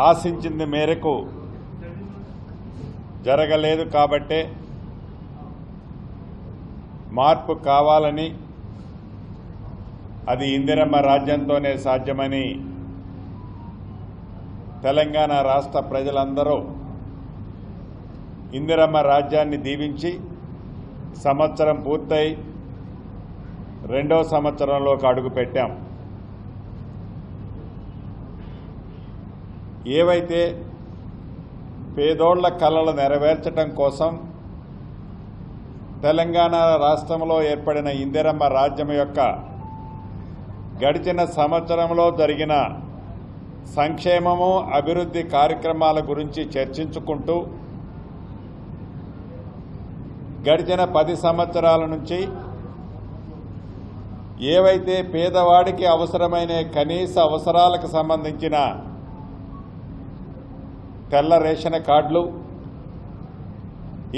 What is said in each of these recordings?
ఆశించింది మేరకు జరగలేదు కాబట్టే మార్పు కావాలని అది ఇందిరమ్మ రాజ్యంతోనే సాధ్యమని తెలంగాణ రాష్ట్ర ప్రజలందరూ ఇందిరమ్మ రాజ్యాన్ని దీవించి సంవత్సరం పూర్తయి రెండో సంవత్సరంలోకి అడుగుపెట్టాం. ఏవైతే పేదోళ్ళ కళలు నెరవేర్చడం కోసం తెలంగాణ రాష్ట్రంలో ఏర్పడిన ఇందిరమ్మ రాజ్యం యొక్క గడిచిన సంవత్సరంలో జరిగిన సంక్షేమము అభివృద్ధి కార్యక్రమాల గురించి చర్చించుకుంటూ గడిచిన పది సంవత్సరాల నుంచి ఏవైతే పేదవాడికి అవసరమైన కనీస అవసరాలకు సంబంధించిన తెల్ల రేషన్ కార్డులు.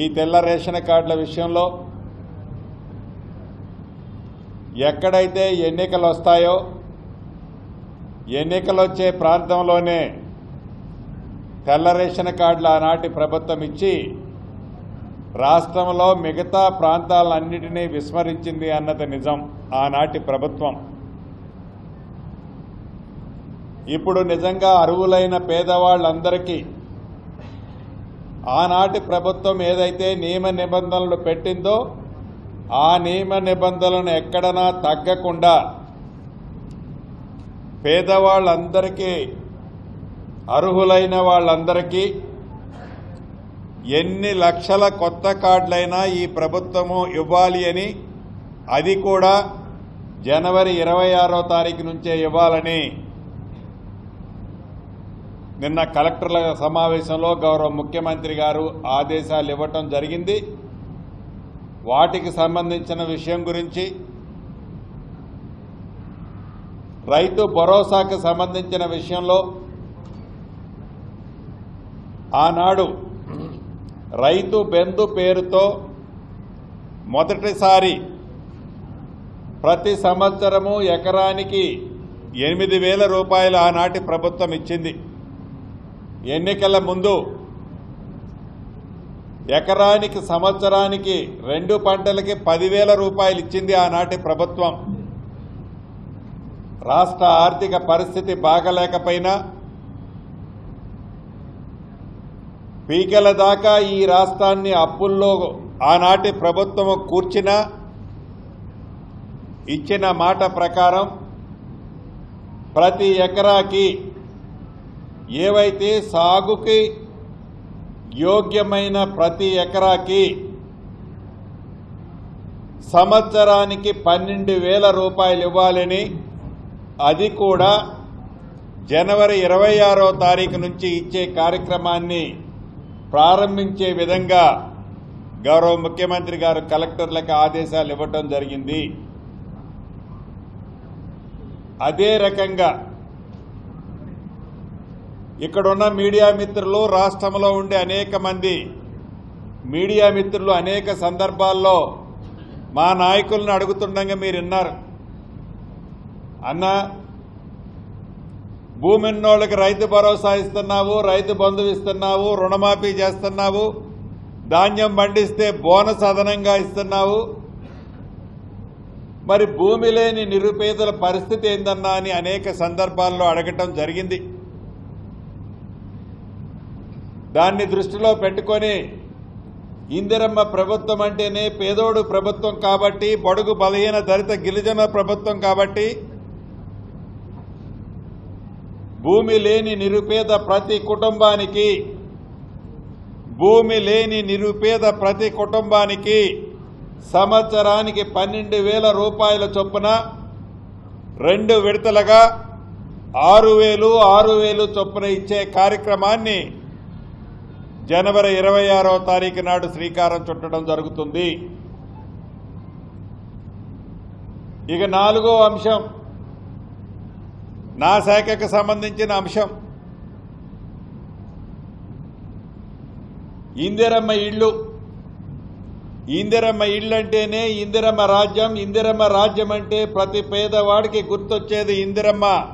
ఈ తెల్ల రేషన్ కార్డుల విషయంలో ఎక్కడైతే ఎన్నికలు వస్తాయో ఎన్నికలు వచ్చే ప్రాంతంలోనే తెల్ల రేషన్ కార్డులు ఆనాటి ప్రభుత్వం ఇచ్చి రాష్ట్రంలో మిగతా ప్రాంతాలన్నిటినీ విస్మరించింది అన్నది నిజం ఆనాటి ప్రభుత్వం. ఇప్పుడు నిజంగా అర్హులైన పేదవాళ్ళందరికీ ఆనాటి ప్రభుత్వం ఏదైతే నియమ నిబంధనలు పెట్టిందో ఆ నియమ నిబంధనలను ఎక్కడనా తగ్గకుండా పేదవాళ్ళందరికీ అర్హులైన వాళ్ళందరికీ ఎన్ని లక్షల కొత్త కార్డులైనా ఈ ప్రభుత్వము ఇవ్వాలి అని అది కూడా జనవరి ఇరవై ఆరో తారీఖు నుంచే ఇవ్వాలని నిన్న కలెక్టర్ల సమావేశంలో గౌరవ ముఖ్యమంత్రి గారు ఆదేశాలు ఇవ్వటం జరిగింది. వాటికి సంబంధించిన విషయం గురించి రైతు భరోసాకు సంబంధించిన విషయంలో ఆనాడు రైతు బెందు పేరుతో మొదటిసారి ప్రతి సంవత్సరము ఎకరానికి ఎనిమిది వేల రూపాయలు ఆనాటి ప్రభుత్వం ఇచ్చింది. ఎన్నికల ముందు ఎకరానికి సంవత్సరానికి రెండు పంటలకి పదివేల రూపాయలు ఇచ్చింది ఆనాటి ప్రభుత్వం. రాష్ట్ర ఆర్థిక పరిస్థితి బాగలేకపోయినా పీకల దాకా ఈ రాష్ట్రాన్ని అప్పుల్లో ఆనాటి ప్రభుత్వం కూర్చినా ఇచ్చిన మాట ప్రకారం ప్రతి ఎకరాకి ఏవైతే సాగుకి యోగ్యమైన ప్రతి ఎకరాకి సంవత్సరానికి పన్నెండు వేల రూపాయలు ఇవ్వాలని అది కూడా జనవరి ఇరవై ఆరో తారీఖు నుంచి ఇచ్చే కార్యక్రమాన్ని ప్రారంభించే విధంగా గౌరవ ముఖ్యమంత్రి గారు కలెక్టర్లకు ఆదేశాలు ఇవ్వటం జరిగింది. అదే రకంగా ఇక్కడున్న మీడియా మిత్రులు రాష్ట్రంలో ఉండే అనేక మంది మీడియా మిత్రులు అనేక సందర్భాల్లో మా నాయకులను అడుగుతుండగా మీరు విన్నారు. అన్న భూమి ఉన్నోళ్ళకి రైతు భరోసా ఇస్తున్నావు రైతు బంధువు ఇస్తున్నావు రుణమాఫీ చేస్తున్నావు ధాన్యం పండిస్తే బోనస్ అదనంగా ఇస్తున్నావు. మరి భూమి లేని నిరుపేదల పరిస్థితి ఏందన్నా అని అనేక సందర్భాల్లో అడగటం జరిగింది. దాన్ని దృష్టిలో పెట్టుకొని ఇందిరమ్మ ప్రభుత్వం అంటేనే పేదోడు ప్రభుత్వం కాబట్టి బడుగు బలహీన దళిత గిరిజన ప్రభుత్వం కాబట్టి భూమి లేని నిరుపేద ప్రతి కుటుంబానికి భూమి లేని నిరుపేద ప్రతి కుటుంబానికి సంవత్సరానికి పన్నెండు వేల రూపాయల చొప్పున రెండు విడతలుగా ఆరు వేలు ఆరు వేలు చొప్పున ఇచ్చే కార్యక్రమాన్ని జనవరి ఇరవై ఆరో తారీఖు నాడు శ్రీకారం చుట్టడం జరుగుతుంది. ఇక నాలుగో అంశం నా శాఖకు సంబంధించిన అంశం. ఇందిరమ్మ ఇళ్ళు. ఇందిరమ్మ ఇళ్ళు అంటేనే ఇందిరమ్మ రాజ్యం ఇందిరమ్మ రాజ్యం అంటే ప్రతి పేదవాడికి గుర్తొచ్చేది ఇందిరమ్మ.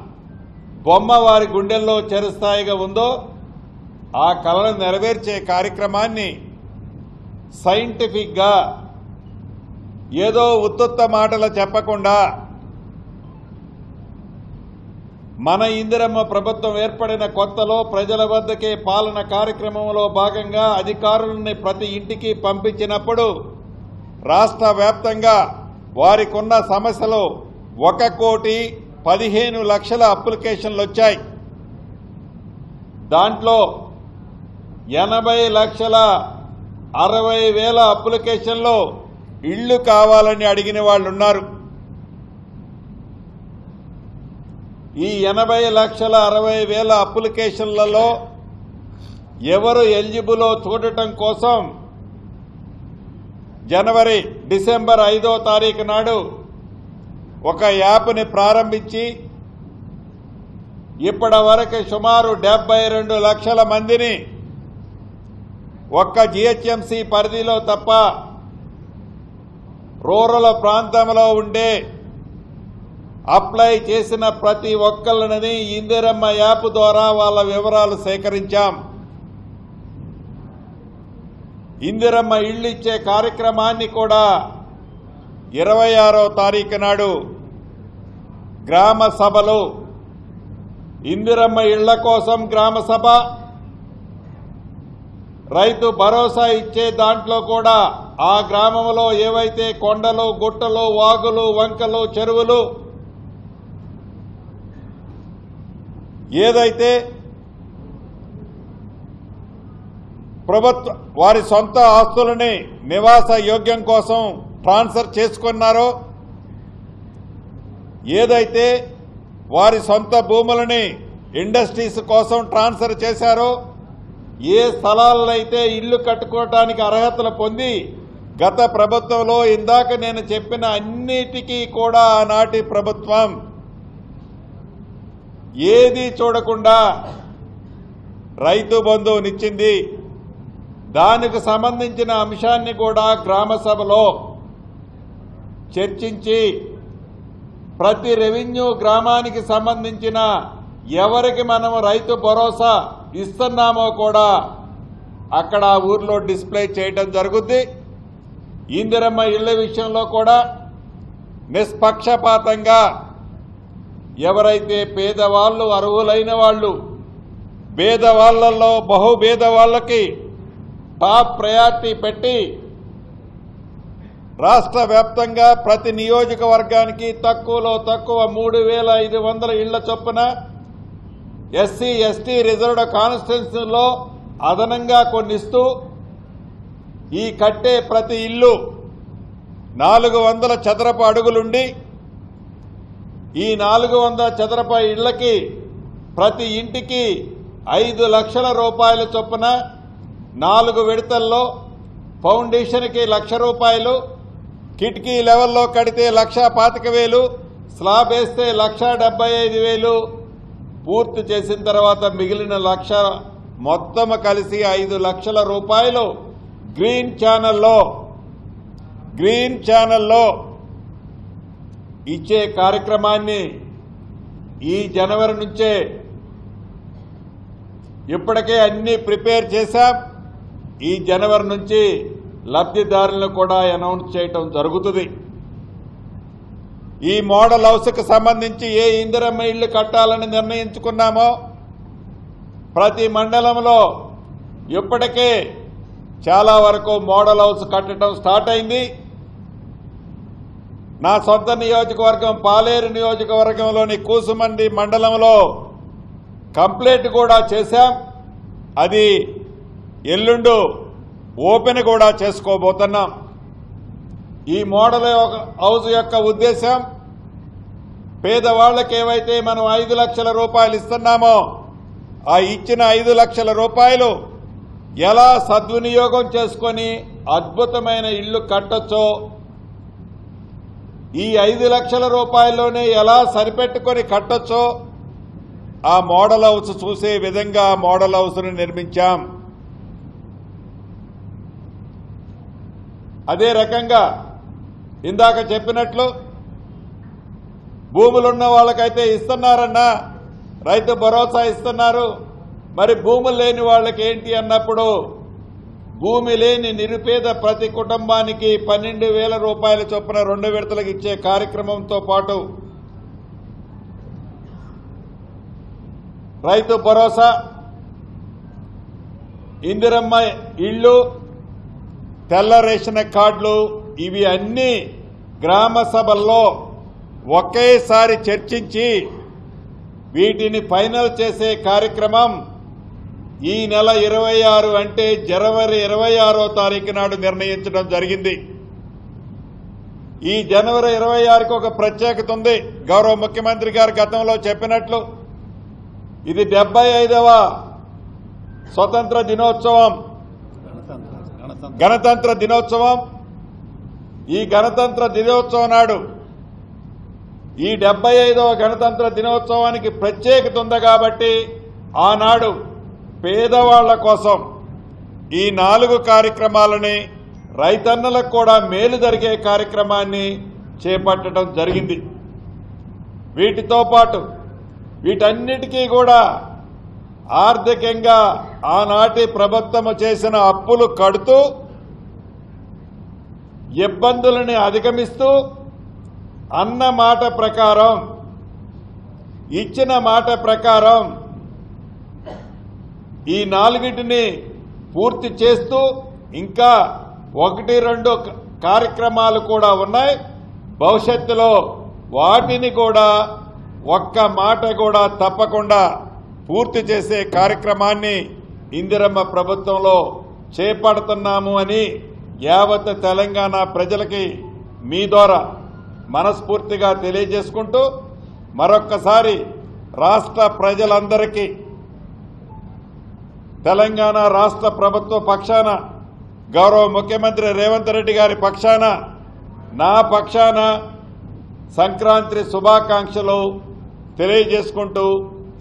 బొమ్మ వారి గుండెల్లో చెరుస్థాయిగా ఉందో ఆ కళను నెరవేర్చే కార్యక్రమాన్ని సైంటిఫిక్గా ఏదో ఉత్తుత్త మాటలు చెప్పకుండా మన ఇందిరమ్మ ప్రభుత్వం ఏర్పడిన కొత్తలో ప్రజల వద్దకే పాలన కార్యక్రమంలో భాగంగా అధికారులని ప్రతి ఇంటికి పంపించినప్పుడు రాష్ట్ర వ్యాప్తంగా వారికున్న సమస్యలు ఒక కోటి పదిహేను లక్షల అప్లికేషన్లు వచ్చాయి దాంట్లో ఎనభై లక్షల అరవై వేల అప్లికేషన్లో ఇళ్ళు కావాలని అడిగిన వాళ్ళు ఉన్నారు ఈ ఎనభై లక్షల అరవై వేల అప్లికేషన్లలో ఎవరు ఎలిజిబులో చూడటం కోసం జనవరి డిసెంబర్ ఐదో తారీఖు నాడు ఒక యాప్ని ప్రారంభించి ఇప్పటి వరకు సుమారు డెబ్బై రెండు లక్షల మందిని ఒక్క జిహెచ్ఎంసీ పరిధిలో తప్ప రూరల్ ప్రాంతంలో ఉండే అప్లై చేసిన ప్రతి ఒక్కళ్ళని ఇందిరమ్మ యాప్ ద్వారా వాళ్ళ వివరాలు సేకరించాం. ఇందిరమ్మ ఇళ్ళిచ్చే కార్యక్రమాన్ని కూడా ఇరవై ఆరో తారీఖు నాడు గ్రామ సభలు ఇందిరమ్మ ఇళ్ళ కోసం గ్రామ సభ రైతు భరోసా ఇచ్చే దాంట్లో కూడా ఆ గ్రామంలో ఏవైతే కొండలు గుట్టలు వాగులు వంకలు చెరువులు ఏదైతే ప్రభుత్వ వారి సొంత ఆస్తులని నివాస యోగ్యం కోసం ట్రాన్స్ఫర్ చేసుకున్నారో ఏదైతే వారి సొంత భూములని ఇండస్ట్రీస్ కోసం ట్రాన్స్ఫర్ చేశారో ఏ స్థలాలనైతే ఇల్లు కట్టుకోవటానికి అర్హతలు పొంది గత ప్రభుత్వంలో ఇందాక నేను చెప్పిన అన్నిటికీ కూడా ఆనాటి ప్రభుత్వం ఏది చూడకుండా రైతు బంధువునిచ్చింది. దానికి సంబంధించిన అంశాన్ని కూడా గ్రామ సభలో చర్చించి ప్రతి రెవెన్యూ గ్రామానికి సంబంధించిన ఎవరికి మనం రైతు భరోసా ఇస్తున్నామో కూడా అక్కడ ఊర్లో డిస్ప్లే చేయటం జరుగుద్ది. ఇందిరమ్మ ఇళ్ళ విషయంలో కూడా నిష్పక్షపాతంగా ఎవరైతే పేదవాళ్ళు అర్హులైన వాళ్ళు పేదవాళ్ళలో బహుభేదవాళ్ళకి టాప్ ప్రయారిటీ పెట్టి రాష్ట్ర వ్యాప్తంగా ప్రతి నియోజకవర్గానికి తక్కువలో తక్కువ మూడు వేల ఐదు వందల ఇళ్ళ చొప్పున ఎస్సీ ఎస్టీ రిజర్వ్డ్ కాన్స్టిట్యున్సీలో అదనంగా కొన్నిస్తూ ఈ కట్టే ప్రతి ఇల్లు నాలుగు వందల చదరపు అడుగులుండి ఈ నాలుగు వందల చదరపు ఇళ్ళకి ప్రతి ఇంటికి ఐదు లక్షల రూపాయల చొప్పున నాలుగు విడతల్లో ఫౌండేషన్కి లక్ష రూపాయలు కిటికీ లెవెల్లో కడితే లక్ష పాతిక వేలు స్లాబ్ వేస్తే లక్ష డెబ్బై ఐదు వేలు పూర్తి చేసిన తర్వాత మిగిలిన లక్ష మొత్తం కలిసి ఐదు లక్షల రూపాయలు గ్రీన్ ఛానల్లో గ్రీన్ ఛానల్లో ఇచ్చే కార్యక్రమాన్ని ఈ జనవరి నుంచే ఇప్పటికే అన్ని ప్రిపేర్ చేశాం. ఈ జనవరి నుంచి లబ్ధిదారులను కూడా అనౌన్స్ చేయటం జరుగుతుంది. ఈ మోడల్ హౌస్కి సంబంధించి ఏ ఇందిరమ్మ ఇల్లు కట్టాలని నిర్ణయించుకున్నామో ప్రతి మండలంలో ఇప్పటికే చాలా వరకు మోడల్ హౌస్ కట్టడం స్టార్ట్ అయింది. నా సొంత నియోజకవర్గం పాలేరు నియోజకవర్గంలోని కూసుమండి మండలంలో కంప్లీట్ కూడా చేశాం. అది ఎల్లుండు ఓపెన్ కూడా చేసుకోబోతున్నాం. ఈ మోడల్ యొక్క- హౌస్ యొక్క ఉద్దేశం పేదవాళ్ళకి ఏవైతే మనం ఐదు లక్షల రూపాయలు ఇస్తున్నామో ఆ ఇచ్చిన ఐదు లక్షల రూపాయలు ఎలా సద్వినియోగం చేసుకొని అద్భుతమైన ఇల్లు కట్టొచ్చో ఈ ఐదు లక్షల రూపాయల్లోనే ఎలా సరిపెట్టుకొని కట్టొచ్చో ఆ మోడల్ హౌస్ చూసే విధంగా మోడల్ హౌస్ను నిర్మించాం. అదే రకంగా ఇందాక చెప్పినట్లు భూములున్న వాళ్ళకైతే ఇస్తున్నారన్నా రైతు భరోసా ఇస్తున్నారు. మరి భూములు లేని వాళ్ళకి ఏంటి అన్నప్పుడు భూమి లేని నిరుపేద ప్రతి కుటుంబానికి పన్నెండు వేల రూపాయల చొప్పున రెండు విడతలకు ఇచ్చే కార్యక్రమంతో పాటు రైతు భరోసా ఇందిరమ్మ ఇళ్ళు తెల్ల రేషన్ కార్డులు ఇవి అన్ని గ్రామ సభల్లో ఒకేసారి చర్చించి వీటిని ఫైనల్ చేసే కార్యక్రమం ఈ నెల ఇరవై ఆరు అంటే జనవరి ఇరవై ఆరో తారీఖు నాడు నిర్ణయించడం జరిగింది. ఈ జనవరి ఇరవై ఆరుకి ఒక ప్రత్యేకత ఉంది. గౌరవ ముఖ్యమంత్రి గారు గతంలో చెప్పినట్లు ఇది డెబ్బై ఐదవ స్వతంత్ర దినోత్సవం. గణతంత్ర దినోత్సవం. ఈ గణతంత్ర దినోత్సవం నాడు ఈ డెబ్బై ఐదవ గణతంత్ర దినోత్సవానికి ప్రత్యేకత ఉంది కాబట్టి ఆనాడు పేదవాళ్ళ కోసం ఈ నాలుగు కార్యక్రమాలని రైతన్నలకు కూడా మేలు జరిగే కార్యక్రమాన్ని చేపట్టడం జరిగింది. వీటితో పాటు వీటన్నిటికీ కూడా ఆర్థికంగా ఆనాటి ప్రభుత్వము చేసిన అప్పులు కడుతూ ఇబ్బందులని అధిగమిస్తూ అన్న మాట ప్రకారం ఇచ్చిన మాట ప్రకారం ఈ నాలుగిటిని పూర్తి చేస్తూ ఇంకా ఒకటి రెండు కార్యక్రమాలు కూడా ఉన్నాయి. భవిష్యత్తులో వాటిని కూడా ఒక్క మాట కూడా తప్పకుండా పూర్తి చేసే కార్యక్రమాన్ని ఇందిరమ్మ ప్రభుత్వంలో చేపడుతున్నాము అని యావత్ తెలంగాణ ప్రజలకి మీ ద్వారా మనస్ఫూర్తిగా తెలియజేసుకుంటూ మరొక్కసారి రాష్ట్ర ప్రజలందరికీ తెలంగాణ రాష్ట్ర ప్రభుత్వ పక్షాన గౌరవ ముఖ్యమంత్రి రేవంత్ రెడ్డి గారి పక్షాన నా పక్షాన సంక్రాంతి శుభాకాంక్షలు తెలియజేసుకుంటూ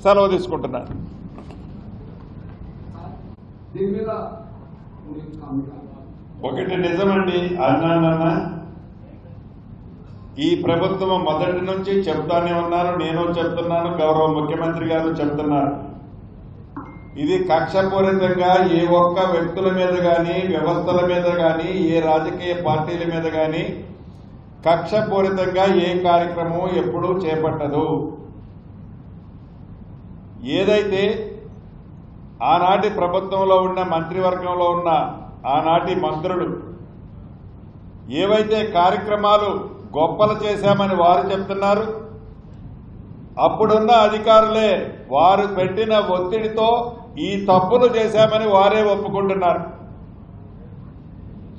సెలవు తీసుకుంటున్నాను. దీని మీద ఒకటి నిజమండి అన్నానన్న. ఈ ప్రభుత్వం మొదటి నుంచి చెప్తానే ఉన్నారు నేను చెప్తున్నాను గౌరవ ముఖ్యమంత్రి గారు చెప్తున్నారు. ఇది కక్షపూరితంగా ఏ ఒక్క వ్యక్తుల మీద కానీ వ్యవస్థల మీద కానీ ఏ రాజకీయ పార్టీల మీద కానీ కక్షపూరితంగా ఏ కార్యక్రమం ఎప్పుడూ చేపట్టదు. ఏదైతే ఆనాటి ప్రభుత్వంలో ఉన్న మంత్రివర్గంలో ఉన్న ఆనాటి మంత్రులు ఏవైతే కార్యక్రమాలు గొప్పలు చేశామని వారు చెప్తున్నారు అప్పుడున్న అధికారులే వారు పెట్టిన ఒత్తిడితో ఈ తప్పులు చేశామని వారే ఒప్పుకుంటున్నారు.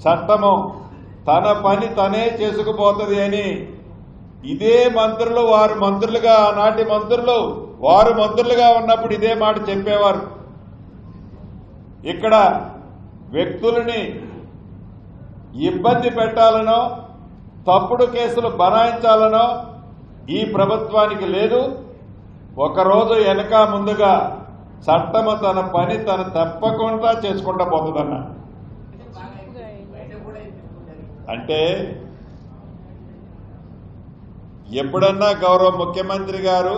చట్టము తన పని తనే చేసుకుపోతుంది అని ఇదే మంత్రులు వారు మంత్రులుగా ఆనాటి మంత్రులు వారు మంత్రులుగా ఉన్నప్పుడు ఇదే మాట చెప్పేవారు. ఇక్కడ వ్యక్తులని ఇబ్బంది పెట్టాలనో తప్పుడు కేసులు బనాయించాలనో ఈ ప్రభుత్వానికి లేదు. ఒకరోజు వెనక ముందుగా చట్టము తన పని తను తప్పకుండా చేసుకుంటా పోతుందన్న. అంటే ఎప్పుడన్నా గౌరవ ముఖ్యమంత్రి గారు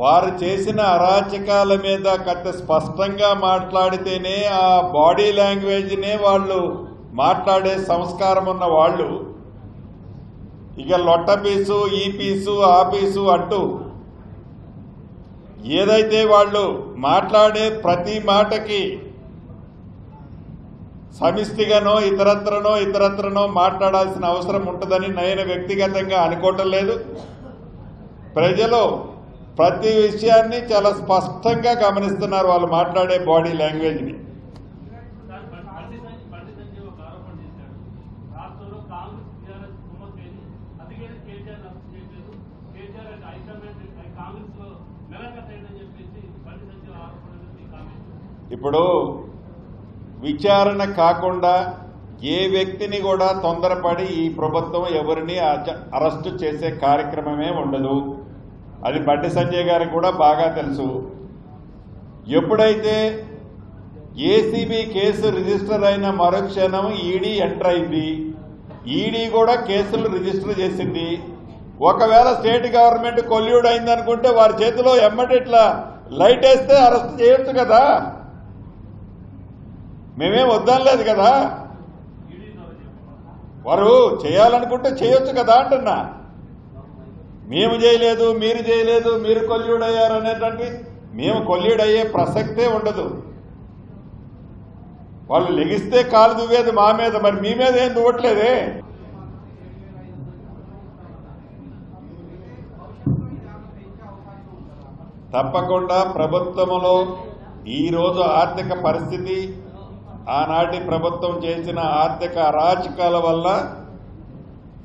వారు చేసిన అరాచకాల మీద కథ స్పష్టంగా మాట్లాడితేనే ఆ బాడీ లాంగ్వేజ్నే వాళ్ళు మాట్లాడే సంస్కారం ఉన్న వాళ్ళు. ఇక లొట్ట పీసు ఈ పీసు ఆ పీసు అంటూ ఏదైతే వాళ్ళు మాట్లాడే ప్రతి మాటకి సమిష్టిగానో ఇతరత్రనో ఇతరత్రనో మాట్లాడాల్సిన అవసరం ఉంటుందని నేను వ్యక్తిగతంగా అనుకోవటం లేదు. ప్రజలు ప్రతి విషయాన్ని చాలా స్పష్టంగా గమనిస్తున్నారు వాళ్ళు మాట్లాడే బాడీ లాంగ్వేజ్ని ఇప్పుడు విచారణ కాకుండా ఏ వ్యక్తిని కూడా తొందరపడి ఈ ప్రభుత్వం ఎవరిని అరెస్టు చేసే కార్యక్రమమే ఉండదు. అది బండి సంజయ్ గారికి కూడా బాగా తెలుసు. ఎప్పుడైతే ఏసీబీ కేసు రిజిస్టర్ అయిన మరుక్షణం ఈడీ ఎంటర్ అయింది ఈడీ కూడా కేసులు రిజిస్టర్ చేసింది. ఒకవేళ స్టేట్ గవర్నమెంట్ కొల్యూడ్ అయిందనుకుంటే వారి చేతిలో ఎమ్మటి ఇట్లా లైట్ వేస్తే అరెస్ట్ చేయొచ్చు కదా. మేమేం వద్దనలేదు కదా. వారు చేయాలనుకుంటే చేయొచ్చు కదా అంటున్నా. మేము చేయలేదు మీరు చేయలేదు మీరు కొల్యూడయ్యారు అనేటువంటి మేము కొల్యూడ్ ప్రసక్తే ఉండదు. వాళ్ళు లెగిస్తే కాలు దువ్వేది మా మీద మరి మీ మీద ఏం దువ్వట్లేదే? తప్పకుండా ప్రభుత్వములో ఈరోజు ఆర్థిక పరిస్థితి ఆనాటి ప్రభుత్వం చేసిన ఆర్థిక అరాచకాల వల్ల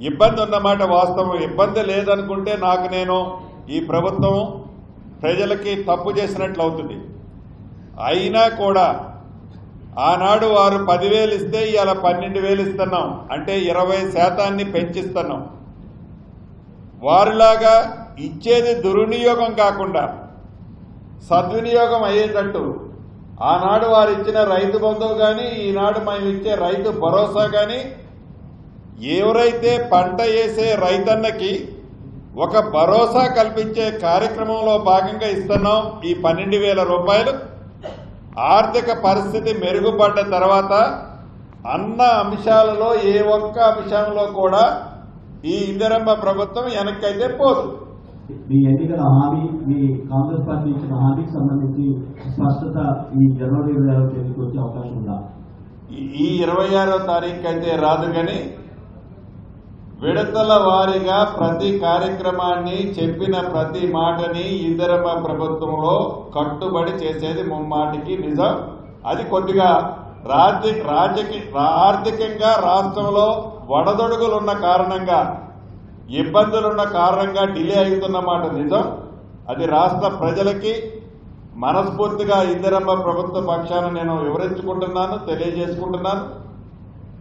ఇబ్బంది ఉన్నమాట వాస్తవం. ఇబ్బంది లేదనుకుంటే నాకు నేను ఈ ప్రభుత్వం ప్రజలకి తప్పు చేసినట్లు అవుతుంది. అయినా కూడా ఆనాడు వారు పదివేలు ఇస్తే ఇవాళ పన్నెండు వేలు ఇస్తున్నాం. అంటే ఇరవై శాతాన్ని పెంచిస్తున్నాం. వారిలాగా ఇచ్చేది దుర్వినియోగం కాకుండా సద్వినియోగం అయ్యేటట్టు ఆనాడు వారు ఇచ్చిన రైతు బంధువు కానీ ఈనాడు మేము ఇచ్చే రైతు భరోసా కానీ ఎవరైతే పంట వేసే రైతన్నకి ఒక భరోసా కల్పించే కార్యక్రమంలో భాగంగా ఇస్తున్నాం ఈ పన్నెండు వేల రూపాయలు ఆర్థిక పరిస్థితి మెరుగుపడ్డ తర్వాత అన్న అంశాలలో ఏ ఒక్క అంశంలో కూడా ఈ ఇందిరమ్మ ప్రభుత్వం వెనక్కైతే పోదు. మీ ఎన్నికల హామీ మీ కాంగ్రెస్ పార్టీ ఇచ్చిన హామీకి సంబంధించి స్పష్టత ఈ జనవరి ఇరవై ఆరో తేదీకి వచ్చే అవకాశం ఉందా? ఈ- ఈ ఇరవై ఆరో తారీఖు అయితే రాదు కానీ విడతల వారీగా ప్రతి కార్యక్రమాన్ని చెప్పిన ప్రతి మాటని ఇందిరమ్మ ప్రభుత్వంలో కట్టుబడి చేసేది ముమ్మాటికి నిజం. అది కొద్దిగా రాజ్య రాజకీయ ఆర్థికంగా రాష్ట్రంలో వడదొడుగులున్న కారణంగా ఇబ్బందులున్న కారణంగా డిలే అవుతున్నమాట నిజం. అది రాష్ట్ర ప్రజలకి మనస్ఫూర్తిగా ఇందిరమ్మ ప్రభుత్వ పక్షాన నేను వివరించుకుంటున్నాను తెలియజేసుకుంటున్నాను.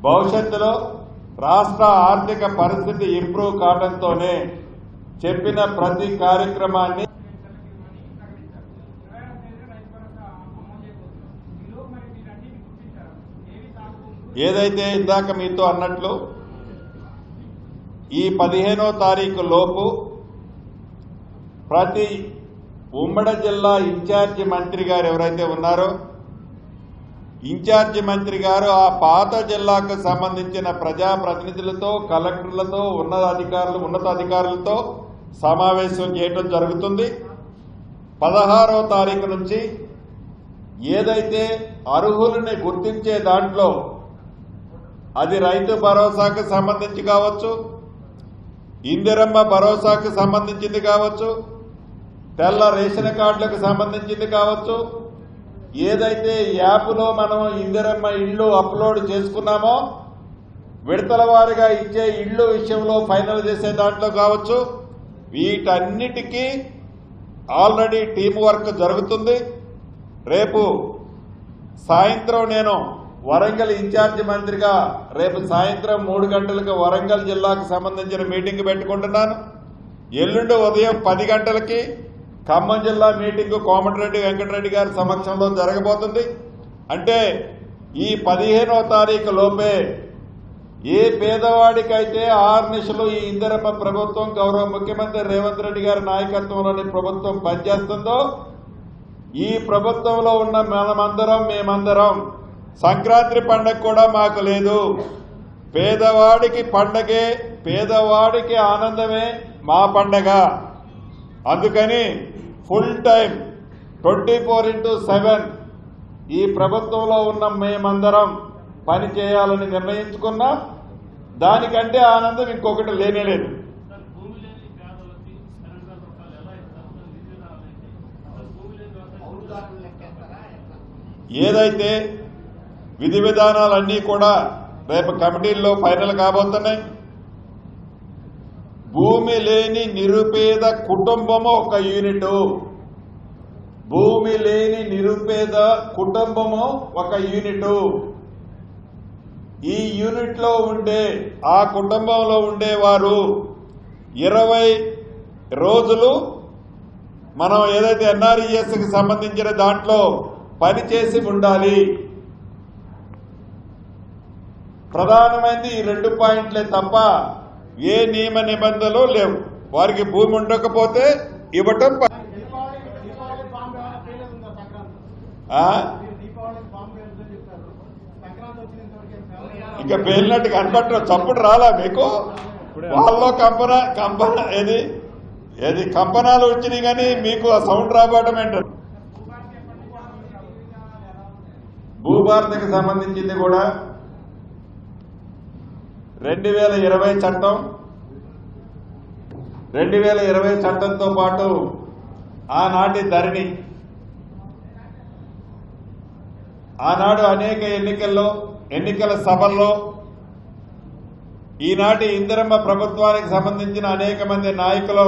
భవిష్యత్తులో రాష్ట్ర ఆర్థిక పరిస్థితి ఇంప్రూవ్ కావడంతోనే చెప్పిన ప్రతి కార్యక్రమాన్ని ఏదైతే ఇందాక మీతో అన్నట్లు ఈ పదిహేనో తారీఖు లోపు ప్రతి ఉమ్మడి జిల్లా ఇన్ఛార్జి మంత్రి గారు ఎవరైతే ఉన్నారో ఇన్ఛార్జి మంత్రి గారు ఆ పాత జిల్లాకు సంబంధించిన ప్రజాప్రతినిధులతో కలెక్టర్లతో ఉన్నతాధికారులు ఉన్నతాధికారులతో సమావేశం చేయటం జరుగుతుంది. పదహారో తారీఖు నుంచి ఏదైతే అర్హులని గుర్తించే దాంట్లో అది రైతు భరోసాకు సంబంధించి కావచ్చు ఇందిరమ్మ భరోసాకు సంబంధించింది కావచ్చు తెల్ల రేషన్ కార్డులకు సంబంధించింది కావచ్చు ఏదైతే యాప్లో మనం ఇందిరమ్మ ఇళ్ళు అప్లోడ్ చేసుకున్నామో విడతల వారిగా ఇచ్చే ఇళ్ళు విషయంలో ఫైనల్ చేసే దాంట్లో కావచ్చు. వీటన్నిటికీ ఆల్రెడీ టీం వర్క్ జరుగుతుంది. రేపు సాయంత్రం నేను వరంగల్ ఇన్ఛార్జి మంత్రిగా రేపు సాయంత్రం మూడు గంటలకు వరంగల్ జిల్లాకు సంబంధించిన మీటింగ్ పెట్టుకుంటున్నాను. ఎల్లుండి ఉదయం పది గంటలకి ఖమ్మం జిల్లా మీటింగ్ కోమటిరెడ్డి వెంకటరెడ్డి గారి సమక్షంలో జరగబోతుంది. అంటే ఈ పదిహేనో తారీఖు లోపే ఏ పేదవాడికైతే ఆరు నిశలు ఈ ఇందిరమ్మ ప్రభుత్వం గౌరవ ముఖ్యమంత్రి రేవంత్ రెడ్డి గారి నాయకత్వంలోని ప్రభుత్వం పనిచేస్తుందో ఈ ప్రభుత్వంలో ఉన్న మనమందరం మేమందరం సంక్రాంతి పండగ కూడా మాకు లేదు. పేదవాడికి పండగే పేదవాడికి ఆనందమే మా పండగ. అందుకని full time twenty four into seven ఈ ప్రభుత్వంలో ఉన్న మేమందరం పని చేయాలని నిర్ణయించుకున్నాం దానికంటే ఆనందం ఇంకొకటి లేనేలేదు ఏదైతే విధి విధానాలన్నీ కూడా రేపు కమిటీల్లో ఫైనల్ కాబోతున్నాయి. భూమి లేని నిరుపేద కుటుంబము ఒక యూనిట్. భూమి లేని నిరుపేద కుటుంబము ఒక యూనిట్. ఈ యూనిట్లో ఉండే ఆ కుటుంబంలో ఉండేవారు ఇరవై రోజులు మనం ఏదైతే ఎన్ఆర్ఈఎస్కి సంబంధించిన దాంట్లో పని చేసి ఉండాలి. ప్రధానమైనది ఈ రెండు పాయింట్లే తప్ప ఏ నియమ నిబంధనలు లేవు. వారికి భూమి ఉండకపోతే ఇవ్వటం. ఇంకా పేలినట్టు కనపడటం చప్పుడు రాలా మీకు? వాళ్ళలో కంపన కంపన ఏది? ఏది? కంపనాలు వచ్చినాయి కానీ మీకు ఆ సౌండ్ రాబోవడం ఏంటంటే భూభారతికి సంబంధించింది కూడా రెండు వేల ఇరవై చట్టం రెండు వేల ఇరవై చట్టంతో పాటు ఆనాటి ధరణి. ఆనాడు అనేక ఎన్నికల్లో ఎన్నికల సభల్లో ఈనాటి ఇందిరమ్మ ప్రభుత్వానికి సంబంధించిన అనేక మంది నాయకులు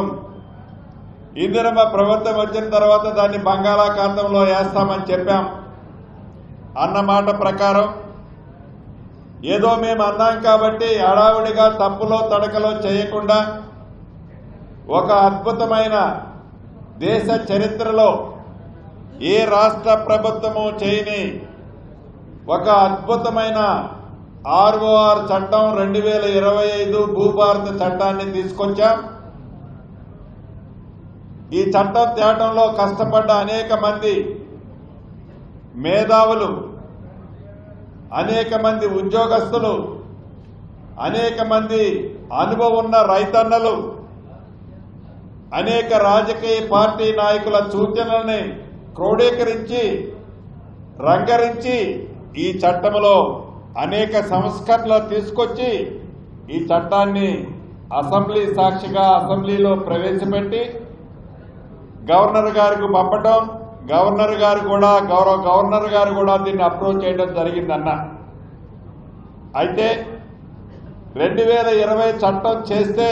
ఇందిరమ్మ ప్రభుత్వం వచ్చిన తర్వాత దాన్ని బంగాళాఖాతంలో వేస్తామని చెప్పాం. అన్న మాట ప్రకారం ఏదో మేము అన్నాం కాబట్టి హడావుడిగా తప్పులో తడకలో చేయకుండా ఒక అద్భుతమైన దేశ చరిత్రలో ఏ రాష్ట్ర ప్రభుత్వము చేయని ఒక అద్భుతమైన ఆర్ఓఆర్ చట్టం రెండు వేల ఇరవై ఐదు భూభారత చట్టాన్ని తీసుకొచ్చాం. ఈ చట్టం తేటంలో కష్టపడ్డ అనేక మంది మేధావులు అనేక మంది ఉద్యోగస్తులు అనేక మంది అనుభవం ఉన్న రైతన్నలు అనేక రాజకీయ పార్టీ నాయకుల సూచనల్ని క్రోడీకరించి రంగరించి ఈ చట్టంలో అనేక సంస్కరణలు తీసుకొచ్చి ఈ చట్టాన్ని అసెంబ్లీ సాక్షిగా అసెంబ్లీలో ప్రవేశపెట్టి గవర్నర్ గారికి పంపటం గవర్నర్ గారు కూడా గౌరవ గవర్నర్ గారు కూడా దీన్ని అప్రోచ్ చేయడం జరిగిందన్న. అయితే రెండు వేల ఇరవై చట్టం చేస్తే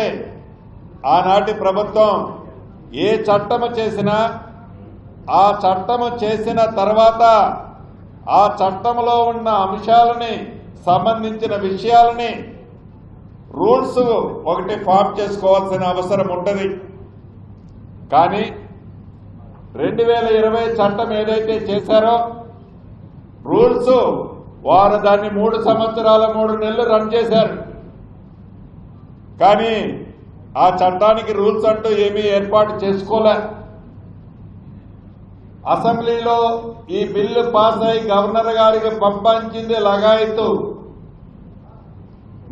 ఆనాటి ప్రభుత్వం ఏ చట్టము చేసినా ఆ చట్టము చేసిన తర్వాత ఆ చట్టంలో ఉన్న అంశాలని సంబంధించిన విషయాలని రూల్స్ ఒకటి ఫామ్ చేసుకోవాల్సిన అవసరం ఉంటుంది. కానీ రెండు వేల ఇరవై చట్టం ఏదైతే చేశారో రూల్స్ వారు దాన్ని మూడు సంవత్సరాల మూడు నెలలు రన్ చేశారు. కానీ ఆ చట్టానికి రూల్స్ అంటూ ఏమీ ఏర్పాటు చేసుకోలే. అసెంబ్లీలో ఈ బిల్లు పాస్ అయి గవర్నర్ గారికి పంపించింది లగాయత్తు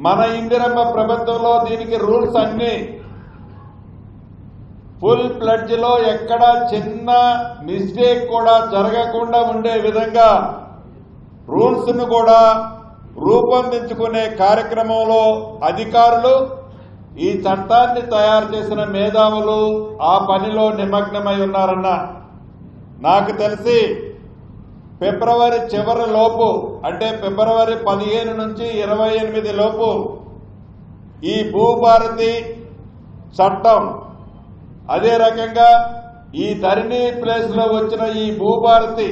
మన ఇందిరమ్మ ప్రభుత్వంలో దీనికి రూల్స్ అన్ని ఫుల్ ప్లడ్జ్లో ఎక్కడ చిన్న మిస్టేక్ కూడా జరగకుండా ఉండే విధంగా రూల్స్ను కూడా రూపొందించుకునే కార్యక్రమంలో అధికారులు ఈ చట్టాన్ని తయారు చేసిన మేధావులు ఆ పనిలో నిమగ్నమై ఉన్నారన్న నాకు తెలిసి ఫిబ్రవరి చివరి లోపు అంటే ఫిబ్రవరి పదిహేను నుంచి ఇరవై ఎనిమిది లోపు ఈ భూభారతి చట్టం అదే రకంగా ఈ ధరణి ప్లేస్లో వచ్చిన ఈ భూభారతి